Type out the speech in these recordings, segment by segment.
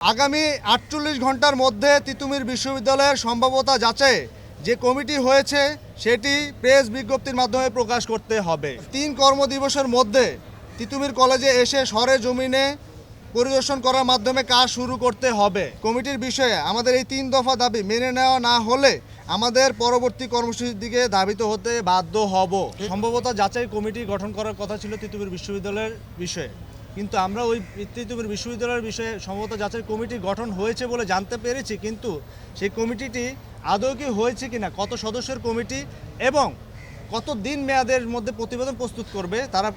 আগামী আটচল্লিশ ঘণ্টার মধ্যে তিতুমির বিশ্ববিদ্যালয়ের সম্ভাব্যতা যাচাই যে কমিটি হয়েছে, সেটি প্রেস বিজ্ঞপ্তির মাধ্যমে প্রকাশ করতে হবে। তিন কর্মদিবসের মধ্যে তিতুমির কলেজে এসে সরে জমিনে পরিদর্শন করার মাধ্যমে কাজ শুরু করতে হবে। কমিটির বিষয়ে আমাদের এই তিন দফা দাবি মেনে নেওয়া না হলে আমাদের পরবর্তী কর্মসূচির দিকে ধাবিত হতে বাধ্য হব। সম্ভবত যাচাই কমিটি গঠন করার কথা ছিল তিতুমির বিশ্ববিদ্যালয়ের বিষয়ে। কিন্তু আমরা ওই তিতুমির বিশ্ববিদ্যালয়ের বিষয়ে সম্ভবত যাচাই কমিটি গঠন হয়েছে বলে জানতে পেরেছি, কিন্তু সেই কমিটিটি আদৌ কি হয়েছে কিনা, কত সদস্যের কমিটি এবং কত দিন মেয়াদের মধ্যে প্রতিবেদন প্রস্তুত করবে, তারা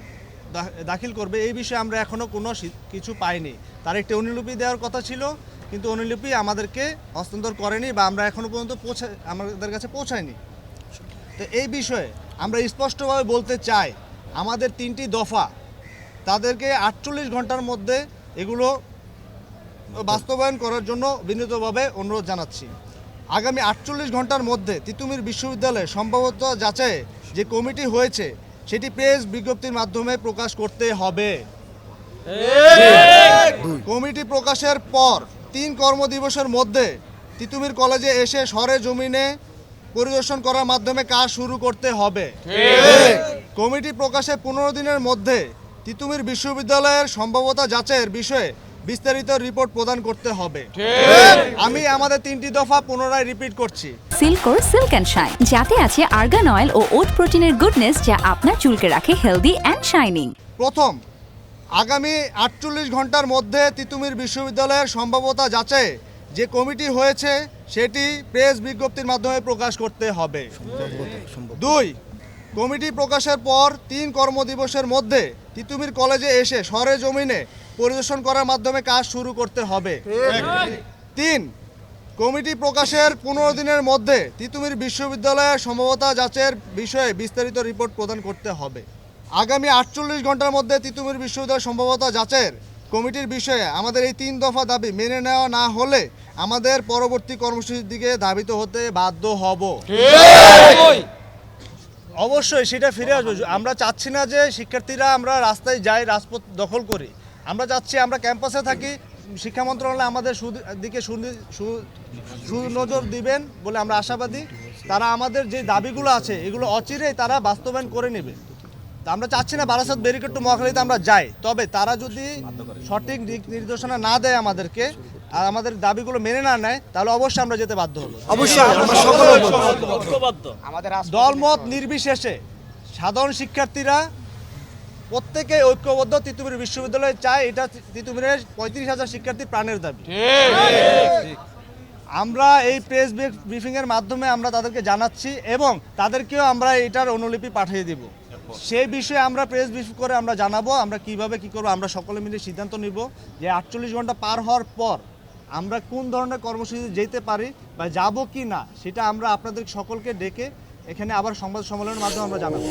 দাখিল করবে, এই বিষয়ে আমরা এখনও কোনো কিছু পাইনি। তার একটি অনুলিপি দেওয়ার কথা ছিল, কিন্তু অনুলিপি আমাদেরকে হস্তান্তর করেনি বা আমরা এখনও পর্যন্ত পৌঁছে, আমাদের কাছে পৌঁছায়নি। তো এই বিষয়ে আমরা স্পষ্টভাবে বলতে চাই, আমাদের তিনটি দফা তাদেরকে আটচল্লিশ ঘণ্টার মধ্যে এগুলো বাস্তবায়ন করার জন্য বিনীতভাবে অনুরোধ জানাচ্ছি। আগামী আটচল্লিশ ঘণ্টার মধ্যে তিতুমির বিশ্ববিদ্যালয়ে সম্ভবত যাচাই যে কমিটি হয়েছে সেটি প্রেস বিজ্ঞপ্তির মাধ্যমে প্রকাশ করতে হবে। কমিটি প্রকাশের পর তিন কর্মদিবসের মধ্যে তিতুমির কলেজে এসে সরে জমিনে পরিদর্শন করার মাধ্যমে কাজ শুরু করতে হবে। কমিটি প্রকাশের পনেরো দিনের মধ্যে তিতুমির বিশ্ববিদ্যালয়ের সম্ভাব্যতা যাচাইয়ের বিষয়ে বিস্তারিত রিপোর্ট প্রদান করতে হবে। আমি আমাদের তিনটি দফা পুনরায় রিপিট করছি। সিল্কোর সিল্ক অ্যান্ড শাইন যাতে আছে আর্গান অয়েল ও ওট প্রোটিনের গুডনেস যা আপনার চুলকে রাখে হেলদি অ্যান্ড শাইনিং প্রথম আগামী আটচল্লিশ ঘণ্টার মধ্যে তিতুমির বিশ্ববিদ্যালয়ের সম্ভাব্যতা যাচাই যে কমিটি হয়েছে সেটি প্রেস বিজ্ঞপ্তির মাধ্যমে প্রকাশ করতে হবে। দুই কমিটি প্রকাশের পর তিন কর্মদিবসের মধ্যে তিতুমির কলেজে এসে সরে জমিনে পরিদর্শন করার মাধ্যমে কাজ শুরু করতে হবে। তিন, কমিটি প্রকাশের পনেরো দিনের মধ্যে তিতুমির বিশ্ববিদ্যালয়ের সম্ভাব্যতা যাচের বিষয়ে বিস্তারিত রিপোর্ট প্রদান করতে হবে। আগামী আটচল্লিশ ঘণ্টার মধ্যে তিতুমির বিশ্ববিদ্যালয় সম্ভবতা যাচের কমিটির বিষয়ে আমাদের এই তিন দফা দাবি মেনে নেওয়া না হলে আমাদের পরবর্তী কর্মসূচির দিকে ধাবিত হতে বাধ্য হব। অবশ্যই সেটা ফিরে আসবে। আমরা চাচ্ছি না যে শিক্ষার্থীরা আমরা রাস্তায় যাই রাজপথ দখল করি। আমরা চাচ্ছি আমরা ক্যাম্পাসে থাকি শিক্ষা মন্ত্রণালয় আমাদের দিকে সুনজর দিবেন বলে আমরা আশাবাদী। তারা আমাদের যে দাবিগুলো আছে এগুলো অচিরেই তারা বাস্তবায়ন করে নেবে। তা আমরা চাচ্ছি না বারাসাত ব্যারিকেড টু মহাখালীতে আমরা যাই। তবে তারা যদি সঠিক দিক নির্দেশনা না দেয় আমাদেরকে আর আমাদের দাবিগুলো মেনে না নেয় তাহলে অবশ্যই আমরা যেতে বাধ্য হব। অবশ্যই দলমত নির্বিশেষে সাধারণ শিক্ষার্থীরা প্রত্যেকে ঐক্যবদ্ধ তিতুমির বিশ্ববিদ্যালয়ে চায় এটা তিতুমিরের পঁয়ত্রিশ হাজার শিক্ষার্থী প্রাণের দাবি। আমরা এই প্রেস ব্রিফিং এর মাধ্যমে আমরা তাদেরকে জানাচ্ছি এবং তাদেরকেও আমরা এটার অনুলিপি পাঠিয়ে দিব। সেই বিষয়ে আমরা প্রেস ব্রিফ করে আমরা জানাব, আমরা কীভাবে কি করব, আমরা সকলে মিলে সিদ্ধান্ত নিব যে আটচল্লিশ ঘণ্টা পার হওয়ার পর আমরা কোন ধরনের কর্মসূচিতে যেতে পারি বা যাব কি না সেটা আমরা আপনাদের সকলকে ডেকে এখানে আবার সংবাদ সম্মেলনের মাধ্যমে আমরা জানাব।